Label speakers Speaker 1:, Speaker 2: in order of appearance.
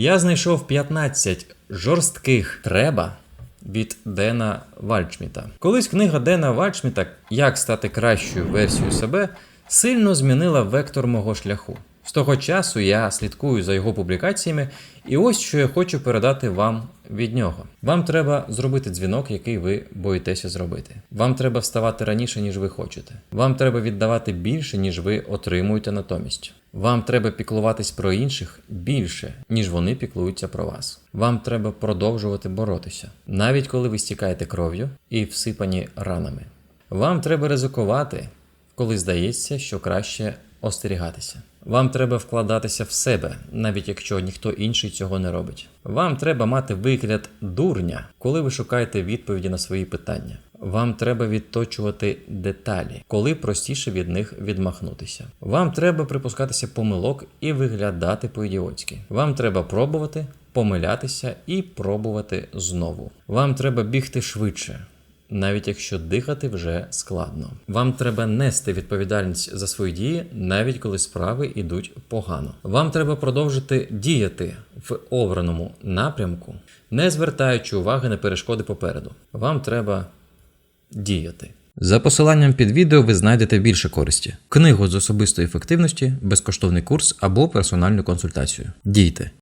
Speaker 1: Я знайшов 15 жорстких треба від Дена Вальчміта. Колись книга Дена Вальчміта Як стати кращою версією себе сильно змінила вектор мого шляху. З того часу я слідкую за його публікаціями, і ось що я хочу передати вам від нього. Вам треба зробити дзвінок, який ви боїтеся зробити. Вам треба вставати раніше, ніж ви хочете. Вам треба віддавати більше, ніж ви отримуєте натомість. Вам треба піклуватись про інших більше, ніж вони піклуються про вас. Вам треба продовжувати боротися, навіть коли ви стікаєте кров'ю і всипані ранами. Вам треба ризикувати, коли здається, що краще остерігатися. Вам треба вкладатися в себе, навіть якщо ніхто інший цього не робить. Вам треба мати вигляд дурня, коли ви шукаєте відповіді на свої питання. Вам треба відточувати деталі, коли простіше від них відмахнутися. Вам треба припускатися помилок і виглядати по-ідіотськи. Вам треба пробувати, помилятися і пробувати знову. Вам треба бігти швидше, навіть якщо дихати вже складно. Вам треба нести відповідальність за свої дії, навіть коли справи йдуть погано. Вам треба продовжити діяти в обраному напрямку, не звертаючи уваги на перешкоди попереду. Вам треба діяти. За посиланням під відео ви знайдете більше користі: книгу з особистої ефективності, безкоштовний курс або персональну консультацію. Дійте!